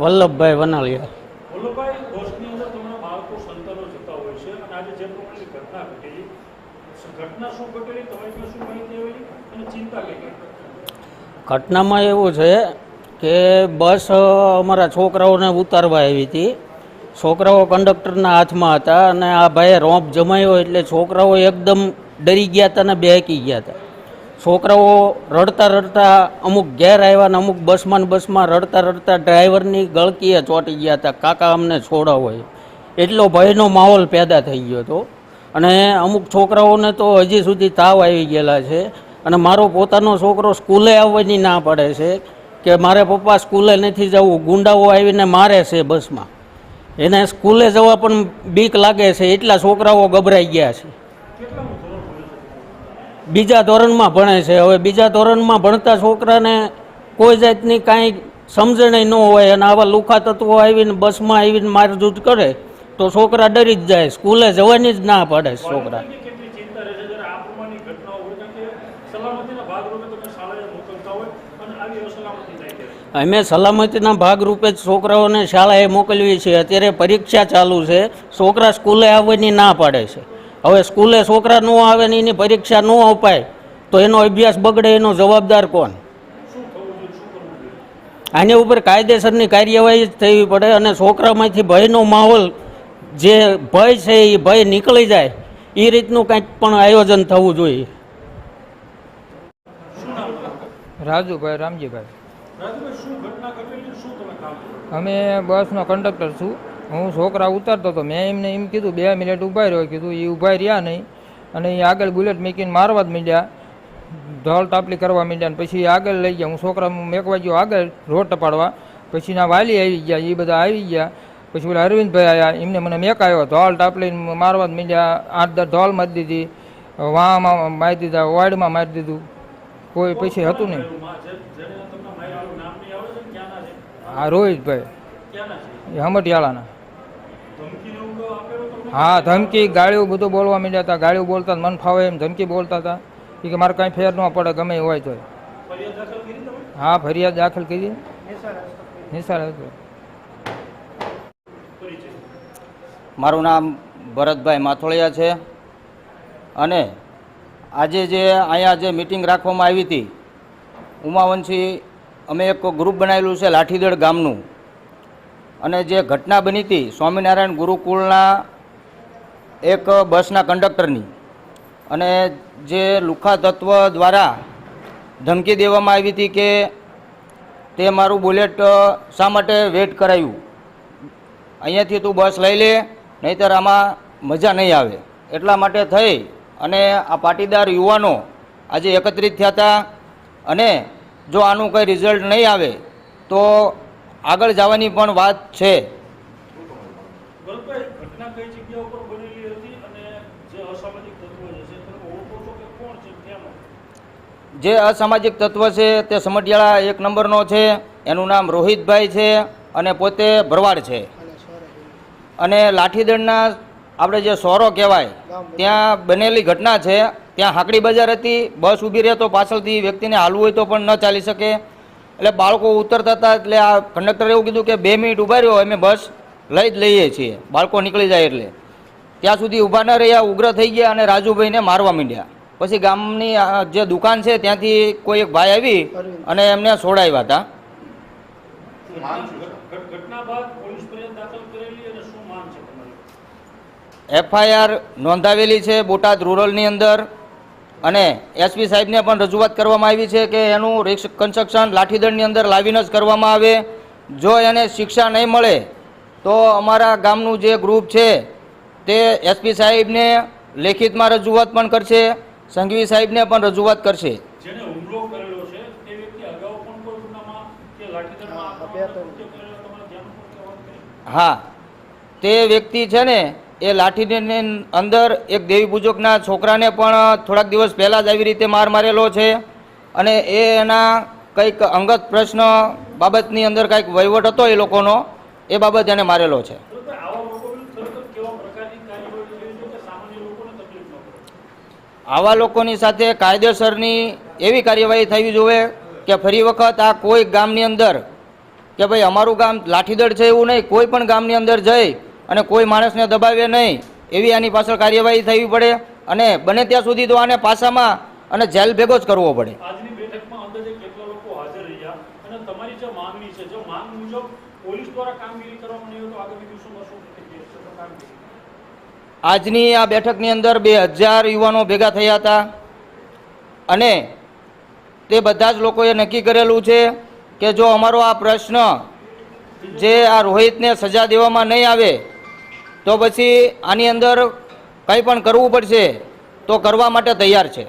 વલ્લભભાઈ વનાલિયા. ઘટનામાં એવું છે કે બસ અમારા છોકરાઓને ઉતારવા આવી હતી. છોકરાઓ કંડક્ટરના હાથમાં હતા અને આ ભાઈએ રોંપ જમાયો એટલે છોકરાઓ એકદમ ડરી ગયા હતા અને બેકી ગયા હતા. છોકરાઓ રડતા રડતા અમુક ઘેર આવ્યા ને અમુક બસમાં બસમાં રડતા રડતા ડ્રાઈવરની ગળકીએ ચોંટી ગયા હતા. કાકા અમને છોડાવો. એટલો ભયનો માહોલ પેદા થઈ ગયો હતો. અને અમુક છોકરાઓને તો હજી સુધી તાવ આવી ગયેલા છે. અને મારો પોતાનો છોકરો સ્કૂલે આવવાની ના પડે છે કે મારે પપ્પા સ્કૂલે નથી જવું, ગુંડાઓ આવીને મારે છે બસમાં. એને સ્કૂલે જવા પણ બીક લાગે છે. એટલા છોકરાઓ ગભરાઈ ગયા છે કેટલામું ધોરણ ભણે છે બીજા ધોરણમાં ભણે છે. હવે બીજા ધોરણમાં ભણતા છોકરાને કોઈ જાતની કાંઈ સમજણ ન હોય અને આવા લુખા તત્વો આવીને બસમાં આવીને મારઝૂટ કરે તો છોકરા ડરી જ જાય. સ્કૂલે જવાની જ ના પડે છે? છોકરા અમે સલામતીના ભાગરૂપે જ છોકરાઓને શાળાએ મોકલવી છે અત્યારે પરીક્ષા ચાલુ છે. છોકરા સ્કૂલે આવવાની ના પાડે છે. હવે સ્કૂલે છોકરા ન આવે ને એની પરીક્ષા ન અપાય, તો એનો અભ્યાસ બગડે એનો જવાબદાર કોણ? આની ઉપર કાયદેસરની કાર્યવાહી થવી પડે અને છોકરામાંથી ભયનો માહોલ જે ભય છે એ ભય નીકળી જાય, એ રીતનું કંઈક પણ આયોજન થવું જોઈએ? રાજુભાઈ, રામજીભાઈ. અમે બસનો કંડક્ટર છું. હું છોકરા ઉતારતો હતો. મેં એમને એમ કીધું બે મિનિટ ઊભા રહ્યો. કીધું એ ઊભા રહ્યા નહીં. અને એ આગળ બુલેટ મૂકીને મારવા જ મીડ્યા. ઢોલ ટાપલી કરવા મીડ્યા અને પછી આગળ લઈ ગયા. હું છોકરા મેકવા ગયો આગળ રોડ ટપાડવા. પછી ના વાલી આવી ગયા એ બધા આવી ગયા. પછી પેલા અરવિંદભાઈ આવ્યા એમને મને મેકાયો. ઢોલ ટાપલીને મારવા જ મીડ્યા. આઠ દસ ઢોલ મારી દીધી. વાહમાં મારી દીધા વાડમાં મારી દીધું. કોઈ પછી હતું નહીં. આ રોહિતભાઈ. હમટિયાળાના. હા ધમકી ગાળ્યું બધું બોલવા માંડ્યા હતા. ગાળીઓ બોલતા મન ફાવે એમ ધમકી બોલતા હતા. એ કે મારે કાંઈ ફેર ન પડે ગમે એ હોય તો ફરિયાદ દાખલ કરી તમે? હા ફરિયાદ દાખલ કરી. નિસાર મારું નામ ભરતભાઈ માથોળિયા છે. અને આજે જે અહીંયા જે મિટિંગ રાખવામાં આવી હતી ઉમાવંશી અમે એક ગ્રુપ બનાવેલું છે લાઠીદળ ગામનું. અને જે ઘટના બની હતી સ્વામિનારાયણ ગુરુકુળના એક બસના કંડક્ટરની અને જે લુખા તત્વ દ્વારા ધમકી દેવામાં આવી હતી કે તે મારું બુલેટ શા માટે વેટ કરાયું? અહીંયાથી તું બસ લઈ લે, નહીંતર આમાં મજા નહીં આવે. એટલા માટે થઈ અને આ પાટીદાર યુવાનો આજે એકત્રિત થયા હતા અને જો આનું કંઈ રિઝલ્ટ નહીં આવે, તો આગળ જવાની પણ વાત છે ભરતભાઈ ઘટના કઈ જગ્યા ઉપર બનેલી હતી અને જે અસામાજિક તત્વો જે અસામાજિક તત્વ છે તે સમઢિયાળા એક નંબરનો છે. એનું નામ રોહિતભાઈ છે અને પોતે ભરવાડ છે. અને લાઠીદળના આપણે જે સોરો કહેવાય, ત્યાં બનેલી ઘટના છે. ત્યાં હાકડી બજાર હતી, બસ ઊભી રહે તો પાછળથી વ્યક્તિને હાલવું હોય તો પણ ન ચાલી શકે. એટલે બાળકો ઉતરતા હતા એટલે આ કંડક્ટરે એવું કીધું કે બે મિનિટ ઊભા રહ્યો, અમે બસ લઈ જ લઈએ છીએ. બાળકો નીકળી જાય એટલે. ત્યાં સુધી ઊભા ન રહ્યા, ઉગ્ર થઈ ગયા અને રાજુભાઈને મારવા માંડ્યા. પછી ગામની જે દુકાન છે, ત્યાંથી કોઈ એક ભાઈ આવી અને એમને છોડાવ્યા હતા. એફઆઈઆર નોંધાવેલી છે બોટાદ રૂરલની અંદર અને એસપી સાહેબને પણ રજૂઆત કરવામાં આવી છે કે એનું કન્સ્ટ્રક્શન લાઠીદળની અંદર લાવીને જ કરવામાં આવે. જો એને શિક્ષા નહીં મળે, તો અમારા ગામનું જે ગ્રુપ છે તે એસપી સાહેબને લેખિતમાં રજૂઆત પણ કરશે સંઘવી સાહેબને પણ રજૂઆત કરશે. હા તે વ્યક્તિ છે ને એ લાઠીની અંદર એક દેવી પૂજકના છોકરાને પણ થોડાક દિવસ પહેલાં જ આવી રીતે માર મારેલો છે અને એ એના કંઈક અંગત પ્રશ્ન બાબતની અંદર કંઈક વહીવટ હતો એ લોકોનો એ બાબત એને મારેલો છે ભરતભાઈ આવા લોકો વિરુદ્ધ ખરેખર કેવા પ્રકારની કાર્યવાહી લેવી જોઈએ કે સામાન્ય લોકોને તકલીફ ન પડે આવા લોકોની સાથે કાયદેસરની એવી કાર્યવાહી થવી જોઈએ કે ફરી વખત આ કોઈ ગામની અંદર કે ભાઈ અમારું ગામ લાઠીદળ છે એવું નહીં, કોઈ પણ ગામની અંદર જઈ અને કોઈ માણસને દબાવે નહીં, એવી આની પાછળ કાર્યવાહી થવી પડે અને બને ત્યાં સુધી તો આને પાસામાં અને જેલ ભેગો જ કરવો પડે. પોલીસ દ્વારા કામગીરી કરવામાં નહીં તો આગામી દિવસોમાં શું પ્રતિક્રિયા છે તો કામગીરી આજની આ બેઠકની અંદર બે હજાર યુવાનો ભેગા થયા હતા અને તે બધા જ લોકોએ નક્કી કરેલું છે કે જો અમારો આ પ્રશ્ન જે આ રોહિતને સજા દેવામાં નહીં આવે, તો પછી આની અંદર કંઈ પણ કરવું પડશે, તો કરવા માટે તૈયાર છે.